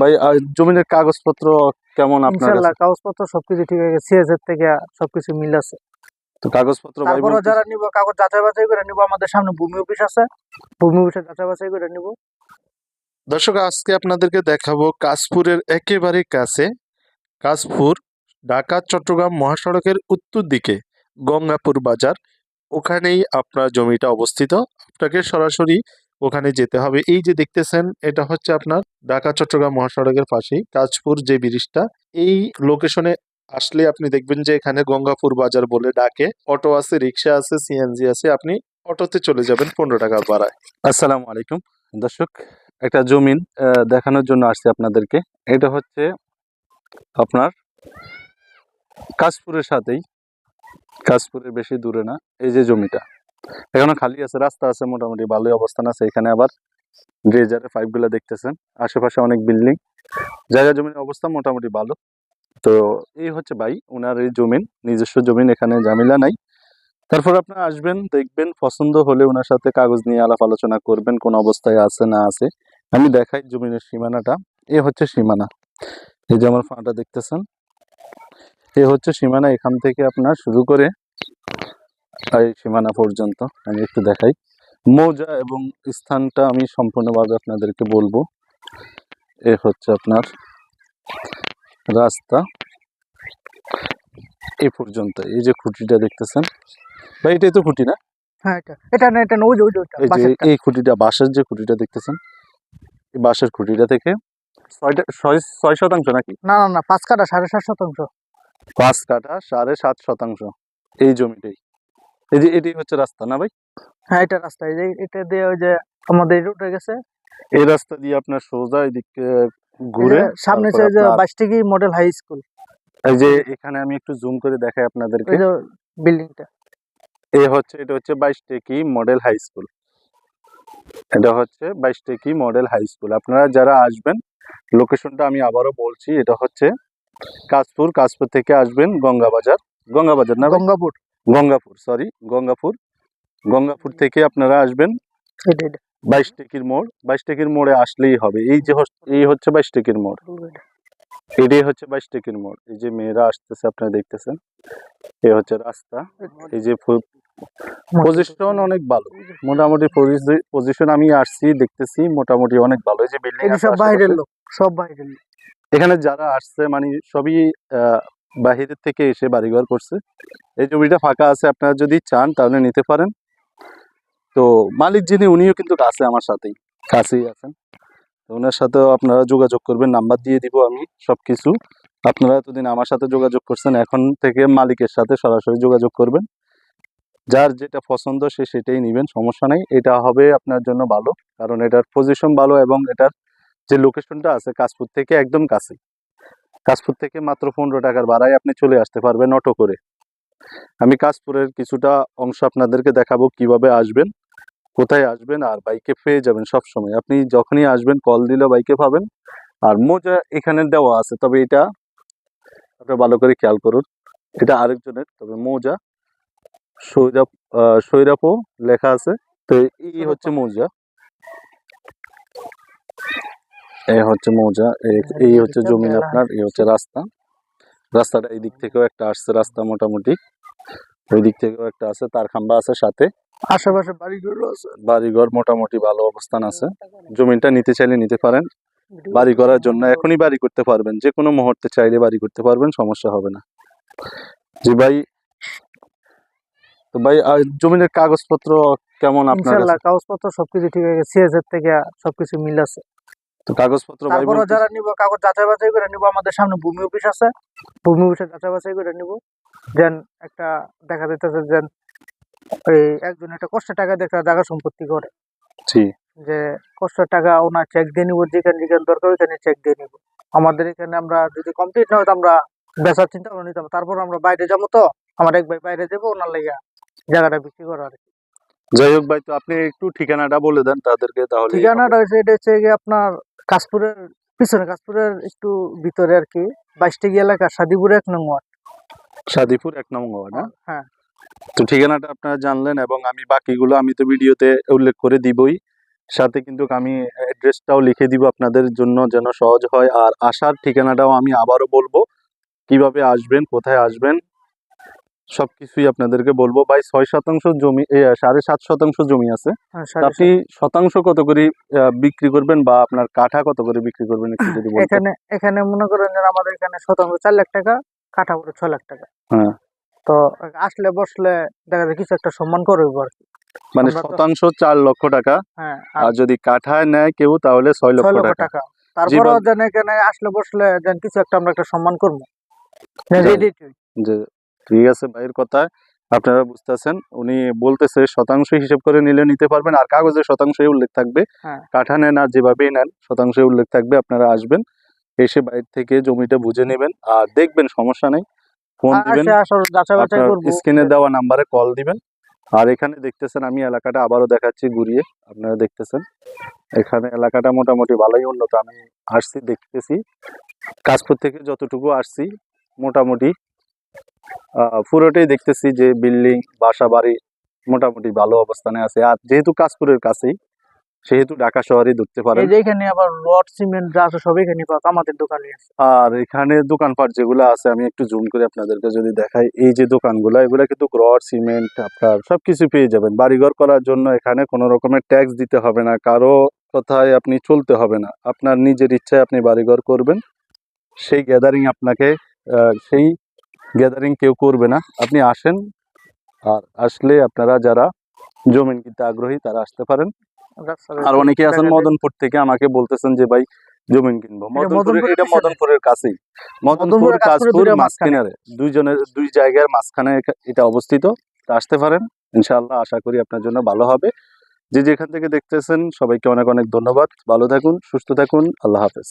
ভাই আর জমিনের কাগজপত্র কেমন আপনার কাগজপত্র সবকিছু ঠিক আছে সিএস এর থেকে সবকিছু মিল আছে। তো কাগজপত্র ভাই তারপরে যারা নিব কাগজ যাচাই বাছাই করে নিব আমাদের সামনে ভূমি অফিস আছে। ভূমি অফিসে যাচাই বাছাই করে নিব। দর্শক আজকে আপনাদেরকে দেখাবো কাশপুরের একেবারে কাছে। কাশপুর ঢাকা চট্টগ্রাম মহাসড়কের উত্তর দিকে গঙ্গাপুর বাজার। ওখানেই আপনার জমিটা অবস্থিত। আপনাকে সরাসরি ওখানে যেতে হবে। এই যে দেখতেছেন, এটা হচ্ছে আপনার ঢাকা, চট্টগ্রাম মহাসড়কের পাশেই কাশপুর যে ব্রিজটা। এই লোকেশনে আসলে আপনি দেখবেন যে এখানে গঙ্গাপুর বাজার বলে ডাকে। অটো আছে, রিক্সা আছে সিএনজি আছে। আপনি অটোতে চলে যাবেন পনেরো টাকা ভাড়ায়। আসসালামু আলাইকুম। দর্শক, একটা জমিন দেখানোর জন্য আসছি আপনাদেরকে। এটা হচ্ছে আপনার কাশপুরের সাথেই। কাশপুরের বেশি দূরে না। এই যে জমিটা। এখনও খালি আছে, রাস্তা আছে, মোটামুটি ভালোই অবস্থান আছে এখানে আবার। ড্রেজারের পাইপগুলো দেখতেছেন, আশেপাশে অনেক বিল্ডিং জায়গা জমির অবস্থা মোটামুটি ভালো। তো এই হচ্ছে ভাই ওনার এই জমিন, নিজস্ব জমিন, এখানে ঝামেলা নাই। তারপর আপনার আসবেন, দেখবেন, পছন্দ হলে ওনার সাথে কাগজ নিয়ে আলাপ আলোচনা করবেন, কোন অবস্থায় আছে, না আছে। আমি দেখাই জমিনের সীমানাটা। এ হচ্ছে সীমানা। এই যে আমার ফাঁটা দেখতেছেন। এ হচ্ছে সীমানা, এখান থেকে আপনার শুরু করে এই সীমানা পর্যন্ত আমি একটু দেখাই। মৌজা এবং স্থানটা আমি সম্পূর্ণভাবে আপনাদেরকে বলব। এ হচ্ছে আপনার রাস্তা। এ পর্যন্ত এই যে খুঁটিটা দেখতেছেন? ভাই এটাই তো খুঁটি না? হ্যাঁ এটা এটা না এটা ওই ওইটা, এই যে এই খুঁটিটা বাঁশের যে খুঁটিটা দেখতেছেন? এই বাঁশের খুঁটিটা থেকে ছয়টা ছয় ছয় শতাংশ নাকি? না না না পাঁচ কাটা সাড়ে সাত শতাংশ। পাঁচ কাঠা সাড়ে সাত শতাংশ। এই জমিটাই। এই যে এটাই হচ্ছে রাস্তা না ভাই? হ্যাঁ এটা রাস্তা। এই যে এটা দিয়ে ওই যে আমাদের রুটে গেছে। এই রাস্তা দিয়ে আপনার সোজা এদিকে ঘুরে সামনে যে বাইশটিকি মডেল হাই স্কুল এই যে এখানে আমি একটু জুম করে দেখাই আপনাদেরকে। বিল্ডিংটা এই হচ্ছে এটা হচ্ছে বাইশ টেকি মডেল হাই স্কুল এটা হচ্ছে বাইশটেকি মডেল হাই স্কুল আপনারা যারা আসবেন লোকেশনটা আমি আবারও বলছি এটা হচ্ছে কাশপুর কাশপুর থেকে আসবেন গঙ্গাবাজার গঙ্গাবাজার না গঙ্গাপুর। গঙ্গাপুর সরি গঙ্গাপুর। গঙ্গাপুর থেকে আপনারা আসবেন বাইশ টেকির মোড়। বাইশ টেকির মোড়ে আসলেই হবে। এই যে এই হচ্ছে বাইশ টেকির মোড়। এটা। এটাই হচ্ছে বাইশ টেকির মোড়। এই যে মেয়েরা আসতেছে আপনারা দেখতেছেন? এই হচ্ছে রাস্তা। এই যে পজিশন অনেক ভালো। মোটামুটি পজিশন আমি আসছি দেখতেছি মোটামুটি অনেক ভালো। এই যে বিল্ডিং সব বাইরের লোক সব বাইরের লোক। এখানে যারা আসছে মানে সবই আহ, বাহিরের থেকে এসে বাড়িঘর করছে। এই জমিটা ফাঁকা আছে, আপনারা যদি চান তাহলে নিতে পারেন। তো মালিক যিনি, উনিও কিন্তু কাছে, আমার সাথেই, কাছেই আছেন। তো ওনার সাথেও আপনারা যোগাযোগ করবেন, নাম্বার দিয়ে দিব আমি সব কিছু আপনারা এতদিন আমার সাথে যোগাযোগ করছেন, এখন থেকে মালিকের সাথে সরাসরি যোগাযোগ করবেন। যার যেটা পছন্দ, সে সেটাই নেবেন, সমস্যা নেই। এটা হবে আপনার জন্য ভালো, কারণ এটার পজিশন ভালো এবং এটার যে লোকেশনটা আছে কাশপুর থেকে একদম কাছে কাশপুর থেকে মাত্র পনেরো টাকার ভাড়ায় আপনি চলে আসতে পারবেন অটো করে। আমি কাশপুরের কিছুটা অংশ আপনাদেরকে দেখাবো কীভাবে আসবেন কোথায় আসবেন আর বাইকে পেয়ে যাবেন সব সময় আপনি যখনই আসবেন কল দিলে বাইকে পাবেন। আর মোজা এখানে দেওয়া আছে তবে এটা আপনারা ভালো করে খেয়াল করুন। এটা আরেকজনের তবে মোজা। সৈরাপ সৈরাপও লেখা আছে তো এই হচ্ছে মৌজা। এই হচ্ছে মৌজা এই- এই হচ্ছে জমি আপনার এই হচ্ছে রাস্তা। রাস্তাটা এই দিক থেকেও একটা আসছে রাস্তা মোটামুটি। ওই দিক থেকেও একটা আছে তার খাম্বা আছে সাথে। আশেপাশে বাড়িগুলো আছে। বাড়িঘর মোটামুটি ভালো অবস্থান আছে। জমিটা নিতে চাইলে নিতে পারেন। বাড়ি করার জন্য এখনই বাড়ি করতে পারবেন যে কোনো মুহূর্তে চাইলে বাড়ি করতে পারবেন সমস্যা হবে না। জি ভাই তো ভাই আর জমিনের কাগজপত্র কেমন আপনার কাগজপত্র সবকিছু ঠিক আছে সিএস এর থেকে সবকিছু মিল আছে। তো কাগজপত্র তারপরে যারা নিব কাগজ যাচাই বাছাই করে নিব আমাদের সামনে ভূমি অফিস আছে। ভূমি অফিসে যাচাই বাছাই করে নিব। দেন একটা দেখা যাইতেছে যে এই একজন একটা কষ্টের টাকা দিয়ে জায়গা সম্পত্তি করে। জি। যে কষ্টের টাকা ওনার চেক দিয়ে নিব যেখানে যেখানে দরকার ওইখানে চেক দিয়ে নিব। আমাদের এখানে আমরা যদি কমপ্লিট না হতো আমরা বেচার চিন্তা করে নিতাম তারপর আমরা বাইরে যাব তো আমার এক ভাই বাইরে যাব ওনার লেগে জায়গাটা বিক্রি করা আর কি। যাই হোক ভাই তো আপনি একটু ঠিকানাটা বলে দেন তাদেরকে তাহলে ঠিকানাটা এটা হচ্ছে আপনার কাশপুরের পিছনে কাশপুরের একটু ভিতরে আর কি বাইশটি এলাকা সাদিপুর এক নং ওয়ার্ড। সাদিপুর এক নম্বর ওয়ার্ড, হ্যাঁ? হ্যাঁ। তো ঠিকানাটা আপনারা জানলেন এবং আমি বাকিগুলো আমি তো ভিডিওতে উল্লেখ করে দিবই। সাথে কিন্তু আমি অ্যাড্রেসটাও লিখে দিব আপনাদের জন্য যেন সহজ হয়। আর আসার ঠিকানাটাও আমি আবারও বলব। কীভাবে আসবেন কোথায় আসবেন সব কিছুই আপনাদেরকে বলব। ভাই ছয় শতাংশ জমি সাড়ে সাত শতাংশ জমি আছে। হ্যাঁ, আপনি শতাংশ কত করে বিক্রি করবেন বা আপনার কাঠা কত করে বিক্রি করবেন এখানে এখানে মনে করেন আমাদের এখানে শতাংশ চার লাখ টাকা কাঠা পড়ে ছয় লাখ টাকা। হ্যাঁ। তো আসলে বসলে দেখা যায় কিছু একটা সম্মান করবে আর কি। মানে শতাংশ চার লক্ষ টাকা হ্যাঁ আর যদি কাঠায় নেয় কেউ তাহলে ছয় লক্ষ টাকা। তারপরে যেন এখানে আসলে বসলে যেন কিছু একটা আমরা একটা সম্মান করব। ঠিক আছে ভাইয়ের কথায় আপনারা বুঝতেছেন। উনি বলতেছে শতাংশ হিসেব করে নিলে নিতে পারবেন আর কাগজে শতাংশে উল্লেখ থাকবে। হ্যাঁ। কাঠা নেন আর যেভাবেই নেন শতাংশে উল্লেখ থাকবে আপনারা আসবেন এসে বাইরে থেকে জমিটা বুঝে নেবেন আর দেখবেন সমস্যা নেই ফোন দিবেন আপনার করব। স্ক্রিনে দেওয়া নাম্বারে কল দিবেন আর এখানে দেখতেছেন আমি এলাকাটা আবারও দেখাচ্ছি ঘুরিয়ে আপনারা দেখতেছেন এখানে এলাকাটা মোটামুটি ভালোই উন্নত আমি আসছি দেখতেছি কাশপুর থেকে যতটুকু আসছি মোটামুটি পুরোটাই দেখতেছি যে বিল্ডিং বাসা বাড়ি মোটামুটি ভালো অবস্থানে আছে। আর যেহেতু কাশপুরের কাছেই সেহেতু ঢাকা শহরে ঢুকতে পারে এখানে আবার রড সিমেন্ট যা আছে সব এখানে আমাদের দোকানে আছে। আর এখানে দোকানপাট যেগুলো আছে আমি একটু জুম করে আপনাদেরকে যদি দেখাই এই যে দোকানগুলো এগুলো কিন্তু রড সিমেন্ট আপনার সবকিছু পেয়ে যাবেন। বাড়িঘর করার জন্য এখানে কোনো রকমের ট্যাক্স দিতে হবে না কারও কথায় আপনি চলতে হবে না। আপনার নিজের ইচ্ছায় আপনি বাড়িঘর করবেন। সেই গ্যাদারিং আপনাকে সেই গ্যাদারিং কেউ করবে না। আপনি আসেন আর আসলে আপনারা যারা জমিন কিনতে আগ্রহী তারা আসতে পারেন। আর অনেকে আছেন মদনপুর থেকে আমাকে বলতেছেন যে ভাই জমিন কিনবো। মদনপুরের মদনপুরের এটা মদনপুরের কাছেই। মদনপুর দুইটার মাঝখানে। দুইজনের দুই জায়গার মাঝখানে এটা অবস্থিত। তা আসতে পারেন। ইনশাআল্লাহ আশা করি আপনার জন্য ভালো হবে। যে যেখান থেকে দেখতেছেন সবাইকে অনেক অনেক ধন্যবাদ। ভালো থাকুন সুস্থ থাকুন। আল্লাহ হাফেজ।